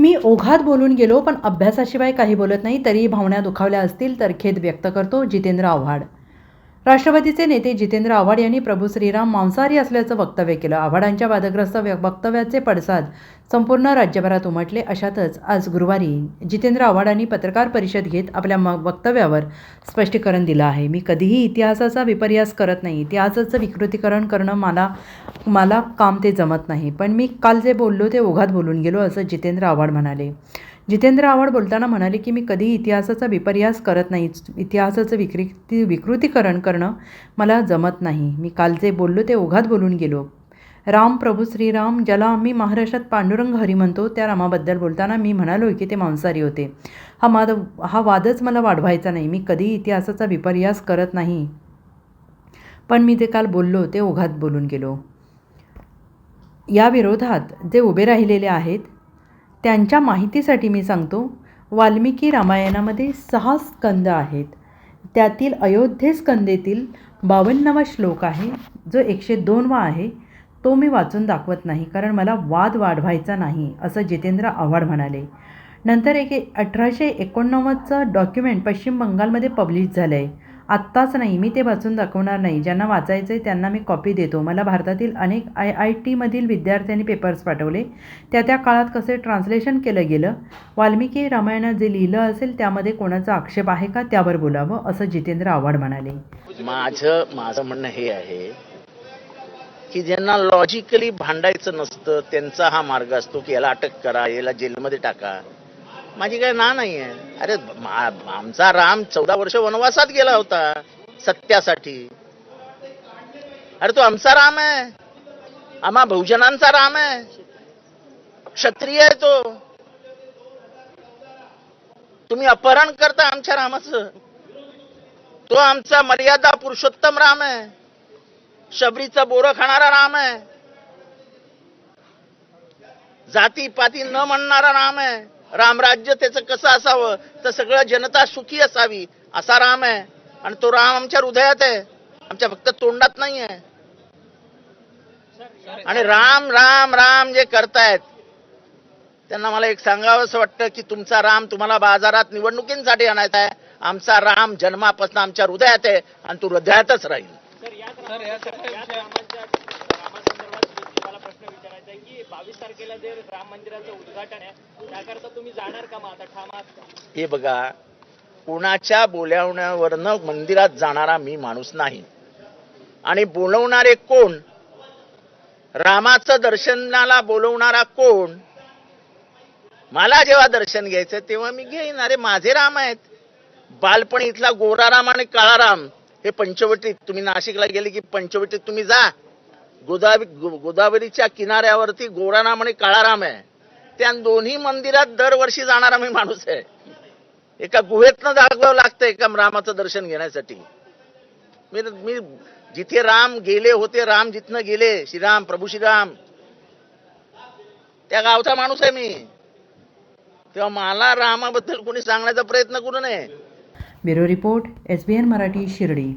मी ओघात बोलून गेलो पण अभ्यासाशिवाय काही बोलत नाही तरीही भावना दुखावल्या असतील तर खेद व्यक्त करतो जितेंद्र आव्हाड. राष्ट्रवादीचे नेते जितेंद्र आव्हाड यांनी प्रभू श्रीराम मांसाहारी असल्याचं वक्तव्य केलं. आव्हाडांच्या वादग्रस्त वक्तव्याचे पडसाद संपूर्ण राज्यभरात उमटले. अशातच आज गुरुवारी जितेंद्र आव्हाडांनी पत्रकार परिषद घेत आपल्या म वक्तव्यावर स्पष्टीकरण दिलं आहे. मी कधीही इतिहासाचा विपर्यास करत नाही. इतिहासाचं विकृतीकरण करणं मला मला काम ते जमत नाही. पण मी काल जे बोललो ते ओघात बोलून गेलो असं जितेंद्र आव्हाड म्हणाले. जितेंद्र आवड बोलताना म्हणाले की मी कधी इतिहासाचा विपर्यास करत नाही. इतिहासाचं विक्री विकृतीकरण करणं मला जमत नाही. मी काल जे बोललो ते ओघात बोलून गेलो. राम प्रभू श्रीराम ज्याला आम्ही महाराष्ट्रात पांडुरंग हरी म्हणतो त्या रामाबद्दल बोलताना मी म्हणालो की ते मांसाहारी होते. हा माद हा वादच मला वाढवायचा नाही. मी कधी इतिहासाचा विपर्यास करत नाही. पण मी जे काल बोललो ते ओघात बोलून गेलो. या विरोधात जे उभे राहिलेले आहेत त्यांच्या माहितीसाठी मी सांगतो वाल्मिकी रामायणामध्ये सहा स्कंद आहेत. त्यातील अयोध्ये स्कंदेतील बावन्नावा श्लोक आहे जो एकशे दोनवा आहे. तो मी वाचून दाखवत नाही कारण मला वाद वाढवायचा नाही असं जितेंद्र आव्हाड म्हणाले. नंतर एक अठराशे एकोणनव्वदचं डॉक्युमेंट पश्चिम बंगालमध्ये पब्लिश झालं आहे आत्ताच नाही मी ते वाचून दाखवणार नाही. ज्यांना वाचायचं आहे त्यांना मी कॉपी देतो. मला भारतातील अनेक आय आय टीमधील विद्यार्थ्यांनी पेपर्स पाठवले. त्या त्या काळात कसे ट्रान्सलेशन केलं गेलं? वाल्मिकी रामायणात जे लिहिलं असेल त्यामध्ये कोणाचा आक्षेप आहे का? त्यावर बोलावं असं जितेंद्र आव्हाड म्हणाले. माझं माझं म्हणणं हे आहे की ज्यांना लॉजिकली भांडायचं नसतं त्यांचा हा मार्ग असतो की याला अटक करा याला जेलमध्ये टाका. माझी काय ना नाही आहे अरे आमचा राम चौदा वर्ष वनवासात गेला होता सत्यासाठी. अरे तो आमचा राम आहे. आम्हा बहुजनांचा राम आहे. क्षत्रिय आहे तो. तुम्ही अपहरण करता आमच्या रामाचं. तो आमचा मर्यादा पुरुषोत्तम राम आहे. शबरीचं बोरं खाणारा राम आहे. जाती पाती न म्हणणारा राम आहे. रामराज्य त्याचं कसं असावं? तर सगळं जनता सुखी असावी. असा राम आहे. आणि तो राम आमच्या हृदयात आहे. आमच्या फक्त तोंडात नाही आहे आणि राम राम राम जे करतायत त्यांना मला एक सांगावं असं वाटतं की तुमचा राम तुम्हाला बाजारात निवडणुकींसाठी आणायचा आहे. आमचा राम जन्मापासून आमच्या हृदयात आहे आणि तू हृदयातच राहील. की बावीस तारखेला जे राम मंदिराचं उद्घाटन आहे त्याकरता तुम्ही जाणार का मग आता ठामात? हे बघा कोणाच्या बोलावण्यावरनं मंदिरात जाणारा मी माणूस नाही. आणि बोलवणारे कोण? रामाचं दर्शनाला बोलवणारा कोण? मला जेव्हा दर्शन घ्यायचं तेव्हा मी घेईन. अरे माझे राम आहेत. बालपणी इथला गोराराम आणि काळाराम हे पंचवटीत तुम्ही नाशिकला गेले की पंचवटीत तुम्ही जा. गोदावरी गोदावरीच्या किनाऱ्यावरती गोराराम आणि काळाराम आहे. त्या दोन्ही मंदिरात दरवर्षी जाणारा मी माणूस आहे. एका गुहेतनं जागावं लागतं एका रामाचं दर्शन घेण्यासाठी. मी मी जिथे राम गेले होते राम जिथनं गेले श्रीराम प्रभू श्रीराम त्या गावचा माणूस आहे मी. तेव्हा मला रामाबद्दल कोणी सांगण्याचा प्रयत्न करू नये. Bureau report S B N Marathi Shirdi.